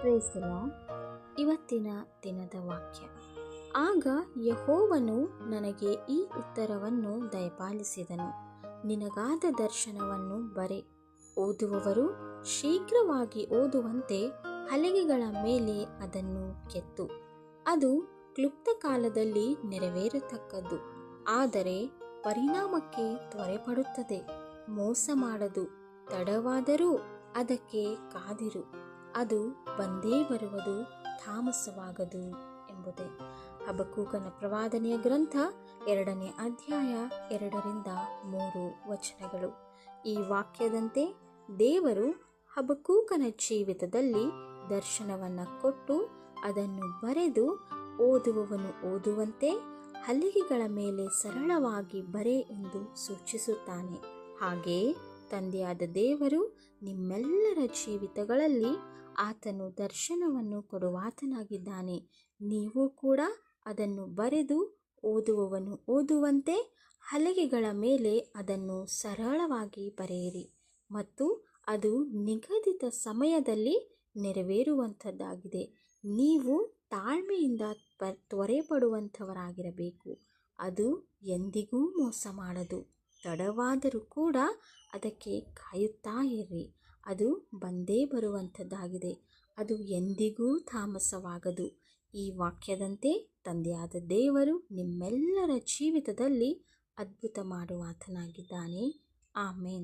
ಪ್ರೇಸಲ ಇವತ್ತಿನ ದಿನದ ವಾಕ್ಯ. ಆಗ ಯಹೋವನು ನನಗೆ ಈ ಉತ್ತರವನ್ನು ದಯಪಾಲಿಸಿದನು. ನಿನಗಾದ ದರ್ಶನವನ್ನು ಬರೆ. ಓದುವವರು ಶೀಘ್ರವಾಗಿ ಓದುವಂತೆ ಹಲಗೆಗಳ ಮೇಲೆ ಅದನ್ನು ಕೆತ್ತು. ಅದು ಕ್ಲುಪ್ತ ಕಾಲದಲ್ಲಿ ನೆರವೇರತಕ್ಕದ್ದು. ಆದರೆ ಪರಿಣಾಮಕ್ಕೆ ತ್ವರೆಪಡುತ್ತದೆ. ಮೋಸ ಮಾಡದು ತಡವಾದರೂ ಅದಕ್ಕೆ ಕಾದಿರು. ಅದು ಬಂದೇ ಬರುವುದು ತಾಮಸವಾಗದು ಎಂಬುದೇ. ಹಬಕೂಕನ ಪ್ರವಾದನೆಯ ಗ್ರಂಥ ಎರಡನೇ ಅಧ್ಯಾಯ ಎರಡರಿಂದ ಮೂರು ವಚನಗಳು. ಈ ವಾಕ್ಯದಂತೆ ದೇವರು ಹಬಕೂಕನ ಜೀವಿತದಲ್ಲಿ ದರ್ಶನವನ್ನು ಕೊಟ್ಟು ಅದನ್ನು ಬರೆದು ಓದುವವನು ಓದುವಂತೆ ಹಲಿಗೆಗಳ ಮೇಲೆ ಸರಳವಾಗಿ ಬರೆ ಎಂದು ಸೂಚಿಸುತ್ತಾನೆ. ಹಾಗೆಯೇ ತಂದೆಯಾದ ದೇವರು ನಿಮ್ಮೆಲ್ಲರ ಜೀವಿತಗಳಲ್ಲಿ ಆತನು ದರ್ಶನವನ್ನು ಕೊಡುವಾತನಾಗಿದ್ದಾನೆ. ನೀವು ಕೂಡ ಅದನ್ನು ಬರೆದು ಓದುವವನು ಓದುವಂತೆ ಹಲಗೆಗಳ ಮೇಲೆ ಅದನ್ನು ಸರಳವಾಗಿ ಬರೆಯಿರಿ ಮತ್ತು ಅದು ನಿಗದಿತ ಸಮಯದಲ್ಲಿ ನೆರವೇರುವಂಥದ್ದಾಗಿದೆ. ನೀವು ತಾಳ್ಮೆಯಿಂದ ಪ ತ್ವರೆ ಪಡುವಂಥವರಾಗಿರಬೇಕು ಅದು ಎಂದಿಗೂ ಮೋಸ ಮಾಡದು ತಡವಾದರೂ ಕೂಡ ಅದಕ್ಕೆ ಕಾಯುತ್ತಾ ಇರ್ರಿ. ಅದು ಬಂದೇ ಬರುವಂಥದ್ದಾಗಿದೆ. ಅದು ಎಂದಿಗೂ ತಾಮಸವಾಗದು. ಈ ವಾಕ್ಯದಂತೆ ತಂದೆಯಾದ ದೇವರು ನಿಮ್ಮೆಲ್ಲರ ಜೀವಿತದಲ್ಲಿ ಅದ್ಭುತ ಮಾಡುವಾತನಾಗಿದ್ದಾನೆ. ಆಮೇನ್.